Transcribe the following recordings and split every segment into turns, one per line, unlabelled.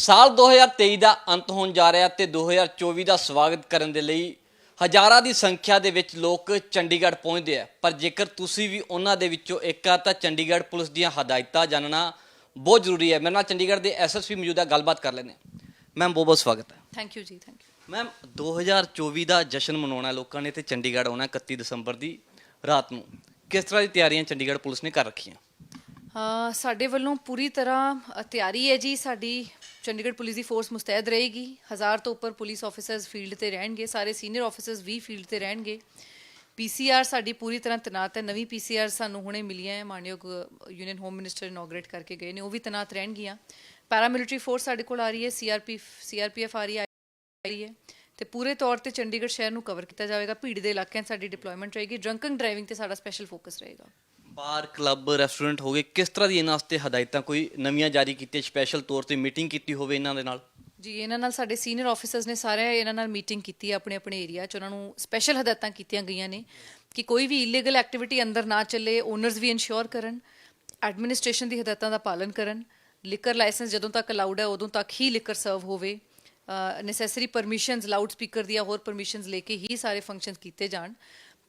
ਸਾਲ 2023 ਦਾ ਅੰਤ ਹੋਣ ਜਾ ਰਿਹਾ ਤੇ 2024 ਦਾ ਸਵਾਗਤ ਕਰਨ ਦੇ ਲਈ ਹਜ਼ਾਰਾਂ ਦੀ ਸੰਖਿਆ ਦੇ ਵਿੱਚ ਲੋਕ ਚੰਡੀਗੜ੍ਹ ਪਹੁੰਚਦੇ ਆ। ਪਰ ਜੇਕਰ ਤੁਸੀਂ ਵੀ ਉਹਨਾਂ ਦੇ ਵਿੱਚੋਂ ਇੱਕ ਆ ਤਾਂ ਚੰਡੀਗੜ੍ਹ ਪੁਲਿਸ ਦੀਆਂ ਹਦਾਇਤਾਂ ਜਾਣਨਾ ਬਹੁਤ ਜ਼ਰੂਰੀ ਹੈ। ਮੇਰੇ ਨਾਲ ਚੰਡੀਗੜ੍ਹ ਦੇ ਐਸਐਸਪੀ ਮੌਜੂਦਾ ਗੱਲਬਾਤ ਕਰ ਲੈਂਦੇ ਮੈਮ ਬਹੁਤ ਬਹੁਤ ਸਵਾਗਤ ਹੈ।
ਥੈਂਕ ਯੂ ਜੀ ਥੈਂਕ ਯੂ
ਮੈਮ 2024 ਦਾ ਜਸ਼ਨ ਮਨਾਉਣਾ ਲੋਕਾਂ ਨੇ ਤੇ ਚੰਡੀਗੜ੍ਹ ਆਉਣਾ ਹੈ 31 ਦਸੰਬਰ ਦੀ ਰਾਤ ਨੂੰ। ਕਿਸ ਤਰ੍ਹਾਂ ਦੀ ਤਿਆਰੀਆਂ ਚੰਡੀਗੜ੍ਹ ਪੁਲਿਸ ਨੇ ਕਰ ਰੱਖੀਆਂ?
ਸਾਡੇ ਵੱਲੋਂ ਪੂਰੀ ਤਰ੍ਹਾਂ ਤਿਆਰੀ ਹੈ ਜੀ ਸਾਡੀ। ਚੰਡੀਗੜ੍ਹ ਪੁਲਿਸ ਦੀ ਫੋਰਸ ਮੁਸਤੈਦ ਰਹੇਗੀ। ਹਜ਼ਾਰ ਤੋਂ ਉੱਪਰ ਪੁਲਿਸ ਆਫੀਸਰਸ ਫੀਲਡ ਤੇ ਰਹਿਣਗੇ। ਸਾਰੇ ਸੀਨੀਅਰ ਆਫੀਸਰਸ ਵੀ ਫੀਲਡ ਤੇ ਰਹਿਣਗੇ। ਪੀਸੀਆਰ ਸਾਡੀ ਪੂਰੀ ਤਰ੍ਹਾਂ ਤੈਨਾਤ ਹੈ। ਨਵੀਂ ਪੀਸੀਆਰ ਸਾਨੂੰ ਹੁਣੇ ਮਿਲੀਆਂ ਹੈ। ਮਾਨਯੋਗ ਯੂਨੀਅਨ ਹੋਮ ਮਿਨਿਸਟਰ ਇਨੋਗਰੇਟ ਕਰਕੇ ਗਏ ਨੇ। ਉਹ ਵੀ ਤੈਨਾਤ ਰਹਿਣਗੀਆਂ। ਪੈਰਾਮਿਲਟਰੀ ਫੋਰਸ ਸਾਡੇ ਕੋਲ ਆ ਰਹੀ ਹੈ। ਸੀਆਰਪੀ ਸੀਆਰਪੀਐਫ ਆ ਰਹੀ ਹੈ। ਰਹੀ ਹੈ। ਤੇ ਪੂਰੇ ਤੌਰ ਤੇ ਚੰਡੀਗੜ੍ਹ ਸ਼ਹਿਰ ਨੂੰ ਕਵਰ ਕੀਤਾ ਜਾਵੇਗਾ। ਭੀੜ ਦੇ ਇਲਾਕਿਆਂ 'ਚ ਸਾਡੀ ਡਿਪਲੋਇਮੈਂਟ ਰਹੇਗੀ। ਡਰੰਕਨ ਡਰਾਈਵਿੰਗ ਤੇ ਸਾਡਾ ਸਪੈਸ਼ਲ ਫੋਕਸ ਰਹੇਗਾ।
ਬਾਰ ਕਲੱਬ, ਰੈਸਟੋਰੈਂਟ ਹੋ ਗਏ, ਕਿਸ ਤਰ੍ਹਾਂ ਦੀ ਇਹਨਾਂ ਵਾਸਤੇ ਹਦਾਇਤਾਂ? ਕੋਈ ਨਵੀਆਂ ਜਾਰੀ ਕੀਤੀਆਂ ਸਪੈਸ਼ਲ ਤੌਰ ਤੇ ਮੀਟਿੰਗ ਕੀਤੀ ਹੋਵੇ ਇਹਨਾਂ ਦੇ ਨਾਲ?
ਜੀ, ਇਹਨਾਂ ਨਾਲ ਸਾਡੇ ਸੀਨੀਅਰ ਆਫੀਸਰਸ ਨੇ ਸਾਰੇ ਇਹਨਾਂ ਨਾਲ ਮੀਟਿੰਗ ਕੀਤੀ ਹੈ ਆਪਣੇ ਆਪਣੇ ਏਰੀਆ 'ਚ। ਉਹਨਾਂ ਨੂੰ ਸਪੈਸ਼ਲ ਹਦਾਇਤਾਂ ਕੀਤੀਆਂ ਗਈਆਂ ਨੇ ਕਿ ਕੋਈ ਵੀ ਇਲੀਗਲ ਐਕਟੀਵਿਟੀ ਅੰਦਰ ਨਾ ਚੱਲੇ ਓਨਰਸ ਵੀ ਇਨਸ਼ੋਰ ਕਰਨ ਐਡਮਿਨਿਸਟ੍ਰੇਸ਼ਨ ਦੀ ਹਦਾਇਤਾਂ ਦਾ ਪਾਲਨ ਕਰਨ ਲਿਕਰ ਲਾਇਸੈਂਸ ਜਦੋਂ ਤੱਕ ਅਲਾਉਡ ਹੈ, ਉਦੋਂ ਤੱਕ ਹੀ ਲਿਕਰ ਸਰਵ ਹੋਵੇ। ਨੈਸੈਸਰੀ ਪਰਮਿਸ਼ਨਸ ਲਾਊਡ ਸਪੀਕਰ ਦੀਆਂ ਹੋਰ ਪਰਮਿਸ਼ਨਸ ਲੈ ਕੇ ਹੀ ਸਾਰੇ ਫੰਕਸ਼ਨਸ ਕੀਤੇ ਜਾਣ।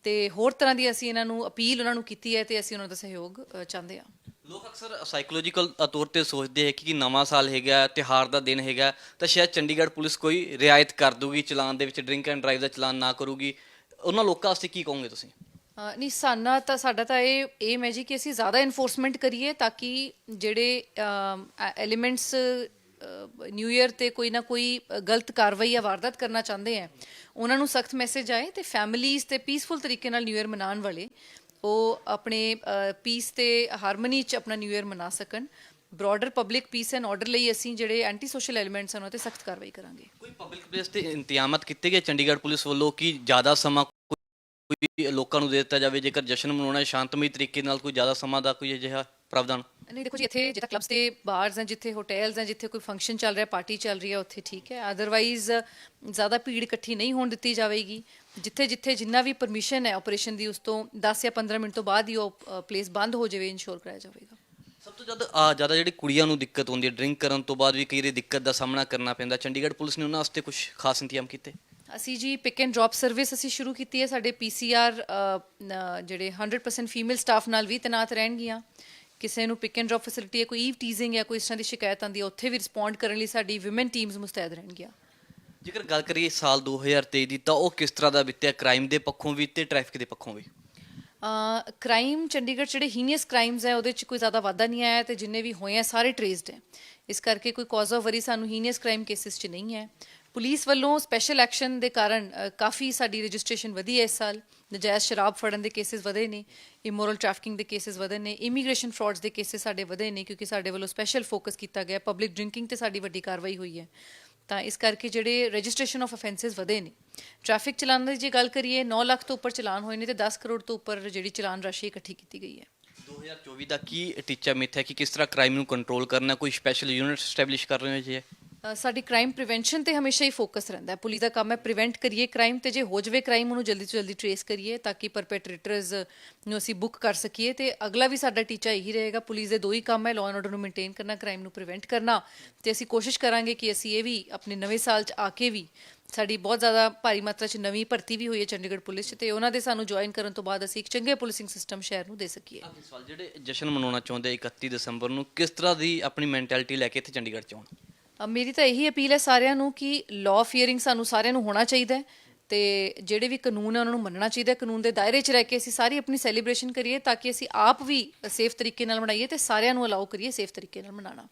ਤੇ ਹੋਰ ਤਰ੍ਹਾਂ ਦੀ ਅਸੀਂ ਇਹਨਾਂ ਨੂੰ ਅਪੀਲ ਉਹਨਾਂ ਨੂੰ ਕੀਤੀ ਹੈ ਤੇ ਅਸੀਂ ਉਹਨਾਂ ਦਾ ਸਹਿਯੋਗ ਅ, ਚਾਹੁੰਦੇ ਹਾਂ।
ਲੋਕ ਅਕਸਰ ਸਾਈਕੋਲੋਜੀਕਲ ਤੌਰ ਤੇ ਸੋਚਦੇ ਹੈ ਕਿ ਨਵਾਂ ਸਾਲ ਹੈਗਾ ਤਿਹਾਰ ਦਾ ਦਿਨ ਹੈਗਾ ਤਾਂ ਸ਼ਾਇਦ ਚੰਡੀਗੜ੍ਹ ਪੁਲਿਸ ਕੋਈ ਰਿਆਇਤ ਕਰ ਦੂਗੀ ਚਲਾਨ ਦੇ ਵਿੱਚ ਡਰਿੰਕ ਐਂਡ ਡਰਾਈਵ ਦਾ ਚਲਾਨ ਨਾ ਕਰੂਗੀ। ਉਹਨਾਂ ਲੋਕਾਂ ਵਾਸਤੇ ਕੀ ਕਹੋਗੇ ਤੁਸੀਂ?
ਅ, ਨਹੀਂ ਸਾਨਾ ਤਾਂ ਸਾਡਾ ਤਾਂ ਇਹ ਏਮ ਹੈ ਜੀ ਕਿ ਅਸੀਂ ਜ਼ਿਆਦਾ ਇਨਫੋਰਸਮੈਂਟ ਕਰੀਏ ਤਾਂ ਕਿ ਜਿਹੜੇ ਐਲੀਮੈਂਟਸ ਨਿਊ ਇਅਰ ਤੇ ਕੋਈ ਨਾ ਕੋਈ ਗਲਤ ਕਾਰਵਾਈ ਜਾਂ ਵਾਰਦਾਤ ਕਰਨਾ ਚਾਹੁੰਦੇ ਹੈ ਉਹਨਾਂ ਨੂੰ ਸਖਤ ਮੈਸੇਜ ਆਏ ਤੇ ਫੈਮਿਲੀਜ਼ ਤੇ ਪੀਸਫੁਲ ਤਰੀਕੇ ਨਾਲ ਨਿਊ ਇਅਰ ਮਨਾਉਣ ਵਾਲੇ, ਉਹ ਆਪਣੇ ਪੀਸ ਤੇ ਹਾਰਮਨੀ ਚ ਆਪਣਾ ਨਿਊ ਇਅਰ ਮਨਾ ਸਕਣ। Broader public peace and order ਲਈ ਅਸੀਂ ਜਿਹੜੇ ਐਂਟੀ ਸੋਸ਼ਲ ਐਲੀਮੈਂਟਸ ਹਨ ਉਹਨਾਂ ਤੇ ਸਖਤ ਕਾਰਵਾਈ ਕਰਾਂਗੇ।
ਕੋਈ ਪਬਲਿਕ ਪਲੇਸ ਤੇ ਇੰਤਜ਼ਾਮਤ ਕੀਤੇ ਗਏ? ਚੰਡੀਗੜ੍ਹ ਪੁਲਿਸ ਵੱਲੋਂ ਕਿ ਜ਼ਿਆਦਾ ਸਮਾਂ ਕੋਈ ਲੋਕਾਂ ਨੂੰ ਦੇ ਦਿੱਤਾ ਜਾਵੇ? ਜੇਕਰ ਜਸ਼ਨ ਮਨਾਉਣਾ ਹੈ ਸ਼ਾਂਤਮਈ ਤਰੀਕੇ ਨਾਲ ਕੋਈ ਜ਼ਿਆਦਾ ਸਮਾਂ ਦਾ ਕੋਈ ਅਜਿਹਾ ਪ੍ਰਾਵਧਾਨ?
ਨਹੀਂ ਦੇਖੋ ਜੀ ਇੱਥੇ ਜਿੱਥੇ ਕਲੱਬਸ ਤੇ ਬਾਰਸ ਹਨ ਜਿੱਥੇ ਹੋਟਲਸ ਹਨ ਜਿੱਥੇ ਕੋਈ ਫੰਕਸ਼ਨ ਚੱਲ ਰਿਹਾ ਪਾਰਟੀ ਚੱਲ ਰਹੀ ਹੈ ਉੱਥੇ ਠੀਕ ਹੈ। ਅਦਰਵਾਈਜ਼ ਜ਼ਿਆਦਾ ਭੀੜ ਇਕੱਠੀ ਨਹੀਂ ਹੋਣ ਦਿੱਤੀ ਜਾਵੇਗੀ। ਜਿੱਥੇ ਜਿੱਥੇ ਜਿੰਨਾ ਵੀ ਪਰਮਿਸ਼ਨ ਹੈ ਆਪਰੇਸ਼ਨ ਦੀ ਉਸ ਤੋਂ 10 ਜਾਂ 15 ਮਿੰਟ ਤੋਂ ਬਾਅਦ ਹੀ ਉਹ ਪਲੇਸ ਬੰਦ ਹੋ ਜਾਵੇ ਇਨਸ਼ੋਰ ਕਰਾਇਆ ਜਾਵੇਗਾ।
ਸਭ ਤੋਂ ਜ਼ਿਆਦਾ ਜ਼ਿਆਦਾ ਜਿਹੜੀ ਕੁੜੀਆਂ ਨੂੰ ਦਿੱਕਤ ਹੁੰਦੀ ਹੈ ਡਰਿੰਕ ਕਰਨ ਤੋਂ ਬਾਅਦ ਵੀ ਕਈ ਵਾਰੀ ਦਿੱਕਤ ਦਾ ਸਾਹਮਣਾ ਕਰਨਾ ਪੈਂਦਾ। ਚੰਡੀਗੜ੍ਹ ਪੁਲਿਸ ਨੇ ਉਹਨਾਂ ਵਾਸਤੇ ਕੁਝ ਖਾਸ ਇੰਤਜ਼ਾਮ ਕੀਤੇ?
ਅਸੀਂ ਜੀ ਪਿਕ ਐਂਡ ਡ੍ਰੌਪ ਸਰਵਿਸ ਅਸੀਂ ਸ਼ੁਰੂ ਕੀਤੀ ਹੈ। ਸਾਡੇ ਪੀਸੀਆਰ ਜਿਹੜੇ 100% ਫੀਮੇਲ ਸਟਾਫ ਨਾਲ ਵੀ ਤੈਨਾਤ ਰਹਿਣਗੀਆਂ। ਕਿਸੇ ਨੂੰ ਪਿਕ ਐਂਡ ਡ੍ਰੌਪ ਫੈਸਿਲਿਟੀ ਹੈ ਕੋਈ ਈਵ ਟੀਜ਼ਿੰਗ ਜਾਂ ਕੋਈ ਇਸ ਤਰ੍ਹਾਂ ਦੀ ਸ਼ਿਕਾਇਤ ਆਉਂਦੀ ਹੈ ਉੱਥੇ ਵੀ ਰਿਸਪੌਂਡ ਕਰਨ ਲਈ ਸਾਡੀ ਔਮਨ ਟੀਮਸ ਮੁਸਤੈਦ ਰਹਿਣਗੀਆਂ।
ਜੇਕਰ ਗੱਲ ਕਰੀਏ ਸਾਲ 2023 ਦੀ ਤਾਂ ਉਹ ਕਿਸ ਤਰ੍ਹਾਂ ਦਾ ਬੀਤਿਆ ਕ੍ਰਾਈਮ ਦੇ ਪੱਖੋਂ ਵੀ ਤੇ ਟ੍ਰੈਫਿਕ ਦੇ ਪੱਖੋਂ ਵੀ?
ਕ੍ਰਾਈਮ ਚੰਡੀਗੜ੍ਹ ਜਿਹੜੇ ਹੀਨੀਅਸ ਕ੍ਰਾਈਮਸ ਹੈ ਉਹਦੇ 'ਚ ਕੋਈ ਜ਼ਿਆਦਾ ਵਾਧਾ ਨਹੀਂ ਆਇਆ ਤੇ ਜਿੰਨੇ ਵੀ ਹੋਏ ਆ ਸਾਰੇ ਟ੍ਰੇਸਡ ਹੈ। ਇਸ ਕਰਕੇ ਕੋਈ ਕਾਜ਼ ਆਫ ਵਰੀ ਸਾਨੂੰ ਹੀਨੀਅਸ ਕ੍ਰਾਈਮ ਕੇਸਿਸ 'ਚ ਨਹੀਂ ਹੈ। ਪੁਲਿਸ ਵੱਲੋਂ ਸਪੈਸ਼ਲ ਐਕਸ਼ਨ ਦੇ ਕਾਰਨ ਕਾਫੀ ਸਾਡੀ ਰਜਿਸਟ੍ਰੇਸ਼ਨ ਵਧੀ ਹੈ ਇਸ ਸਾਲ। ਨਜਾਇਜ਼ ਸ਼ਰਾਬ ਫੜਨ ਦੇ ਕੇਸਿਸ ਵਧੇ ਨੇ ਇਮੋਰਲ ਟ੍ਰੈਫਿਕਿੰਗ ਦੇ ਕੇਸਿਸ ਵਧੇ ਨੇ ਇਮੀਗ੍ਰੇਸ਼ਨ ਫਰਾਡਸ ਦੇ ਕੇਸਿਸ ਸਾਡੇ ਵਧੇ ਨੇ ਕਿਉਂਕਿ ਸਾਡੇ ਵੱਲੋਂ ਸਪੈਸ਼ਲ ਫੋਕਸ ਕੀਤਾ ਗਿਆ ਪਬਲਿਕ ਡਰਿੰਕਿੰਗ ਤੇ ਸਾਡੀ ਵੱਡੀ ਕਾਰਵਾਈ ਹੋਈ ਹੈ। ਤਾਂ ਇਸ ਕਰਕੇ ਜਿਹੜੇ ਰਜਿਸਟ੍ਰੇਸ਼ਨ ਆਫ ਅਫੈਂਸਸ ਵਧੇ ਨੇ। ਟ੍ਰੈਫਿਕ ਚਲਾਨ ਦੀ ਜੇ ਗੱਲ ਕਰੀਏ 9 ਲੱਖ ਤੋਂ ਉੱਪਰ ਚਲਾਨ ਹੋਏ ਨੇ ਤੇ 10 ਕਰੋੜ ਤੋਂ ਉੱਪਰ ਜਿਹੜੀ ਚਲਾਨ ਰਾਸ਼ੀ ਇਕੱਠੀ ਕੀਤੀ ਗਈ ਹੈ।
2024 ਦਾ ਕੀ ਟੀਚਾ ਮਿੱਥ ਹੈ ਕਿ ਕਿਸ ਤਰ੍ਹਾਂ ਕ੍ਰਾਈਮ ਨੂੰ ਕੰਟਰੋਲ ਕਰਨਾ, ਕੋਈ ਸਪੈਸ਼ਲ ਯੂਨਿਟ ਸਟੈਬਲਿਸ਼ ਕਰ ਰਹੇ ਹੋ ਜੀ
ਸਾਡੀ ਕ੍ਰਾਈਮ ਪ੍ਰੀਵੈਂਸ਼ਨ ਤੇ ਹਮੇਸ਼ਾ ਹੀ ਫੋਕਸ ਰਹਿੰਦਾ ਹੈ। ਪੁਲਿਸ ਦਾ ਕੰਮ ਹੈ ਪ੍ਰੀਵੈਂਟ ਕਰੀਏ ਕ੍ਰਾਈਮ ਤੇ, ਜੇ ਹੋ ਜਾਵੇ ਕ੍ਰਾਈਮ ਉਹਨੂੰ ਜਲਦੀ ਤੋਂ ਜਲਦੀ ਟ੍ਰੇਸ ਕਰੀਏ ਤਾਂ ਕਿ ਪਰਪੈਟਰੇਟਰਸ ਨੂੰ ਅਸੀਂ ਬੁੱਕ ਕਰ ਸਕੀਏ ਤੇ ਅਗਲਾ ਵੀ ਸਾਡਾ ਟੀਚਾ ਇਹੀ ਰਹੇਗਾ। ਪੁਲਿਸ ਦੇ ਦੋ ਹੀ ਕੰਮ ਹੈ ਲਾਅ ਐਂਡ ਆਰਡਰ ਨੂੰ ਮੇਨਟੇਨ ਕਰਨਾ ਕ੍ਰਾਈਮ ਨੂੰ ਪ੍ਰੀਵੈਂਟ ਕਰਨਾ ਤੇ ਅਸੀਂ ਕੋਸ਼ਿਸ਼ ਕਰਾਂਗੇ ਕਿ ਅਸੀਂ ਇਹ ਵੀ ਆਪਣੇ ਨਵੇਂ ਸਾਲ 'ਚ ਆ ਕੇ ਵੀ ਸਾਡੀ ਬਹੁਤ ਜ਼ਿਆਦਾ ਭਾਰੀ ਮਾਤਰਾ 'ਚ ਨਵੀਂ ਭਰਤੀ ਵੀ ਹੋਈ ਹੈ ਚੰਡੀਗੜ੍ਹ ਪੁਲਿਸ 'ਚ ਤੇ ਉਹਨਾਂ ਦੇ ਸਾਨੂੰ ਜੁਆਇਨ ਕਰਨ ਤੋਂ ਬਾਅਦ ਅਸੀਂ ਇੱਕ ਚੰਗੇ ਪੁਲਿਸਿੰਗ ਸਿਸਟਮ ਸ਼ਹਿਰ ਨੂੰ ਦੇ ਸਕੀਏ।
ਆਖਰੀ ਸਵਾਲ, ਜਿਹੜੇ ਜਸ਼ਨ ਮਨਾਉਣਾ ਚਾਹੁੰਦੇ 31 ਦਸੰਬਰ ਨੂੰ, ਕਿਸ ਤਰ੍ਹਾਂ ਦੀ ਆਪਣੀ ਮੈਂਟੈਲਿਟੀ ਲੈ ਕੇ ਇੱਥੇ ਚੰਡੀਗੜ੍ਹ ਚ ਆਉਣ?
ਮੇਰੀ ਤਾਂ ਇਹੀ ਅਪੀਲ ਹੈ ਸਾਰਿਆਂ ਨੂੰ ਕਿ ਲਾਅ ਫੀਅਰਿੰਗ ਸਾਨੂੰ ਸਾਰਿਆਂ ਨੂੰ ਹੋਣਾ ਚਾਹੀਦਾ ਹੈ ਤੇ ਜਿਹੜੇ ਵੀ ਕਾਨੂੰਨ ਹੈ ਉਹਨਾਂ ਨੂੰ ਮੰਨਣਾ ਚਾਹੀਦਾ ਕਾਨੂੰਨ ਦੇ ਦਾਇਰੇ 'ਚ ਰਹਿ ਕੇ ਅਸੀਂ ਸਾਰੀ ਆਪਣੀ ਸੈਲੀਬ੍ਰੇਸ਼ਨ ਕਰੀਏ ਤਾਂ ਕਿ ਅਸੀਂ ਆਪ ਵੀ ਸੇਫ ਤਰੀਕੇ ਨਾਲ ਮਨਾਈਏ ਤੇ ਸਾਰਿਆਂ ਨੂੰ ਅਲਾਉ ਕਰੀਏ ਸੇਫ ਤਰੀਕੇ ਨਾਲ ਮਨਾਉਣਾ।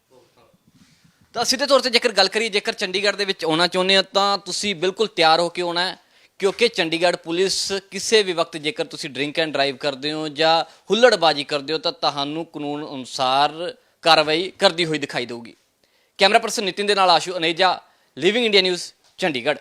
ਤਾਂ ਸਿੱਧੇ ਤੌਰ ਤੇ ਜੇਕਰ ਗੱਲ ਕਰੀਏ, ਜੇਕਰ ਚੰਡੀਗੜ੍ਹ ਦੇ ਵਿੱਚ ਆਉਣਾ ਚਾਹੁੰਦੇ ਹੋ ਤਾਂ ਤੁਸੀਂ ਬਿਲਕੁਲ ਤਿਆਰ ਹੋ ਕੇ ਆਉਣਾ ਹੈ, ਕਿਉਂਕਿ ਚੰਡੀਗੜ੍ਹ ਪੁਲਿਸ ਕਿਸੇ ਵੀ ਵਕਤ ਜੇਕਰ ਤੁਸੀਂ ਡਰਿੰਕ ਐਂਡ ਡਰਾਈਵ ਕਰਦੇ ਹੋ ਜਾਂ ਹੁੱਲੜਬਾਜੀ ਕਰਦੇ ਹੋ ਤਾਂ ਤੁਹਾਨੂੰ ਕਾਨੂੰਨ ਅਨੁਸਾਰ ਕਾਰਵਾਈ ਕਰਦੀ ਹੋਈ ਦਿਖਾਈ ਦੇਊਗੀ। ਕੈਮਰਾ ਪਰਸਨ ਨਿਤਿਨ ਦੇ ਨਾਲ Ashu Aneja living India news Chandigarh.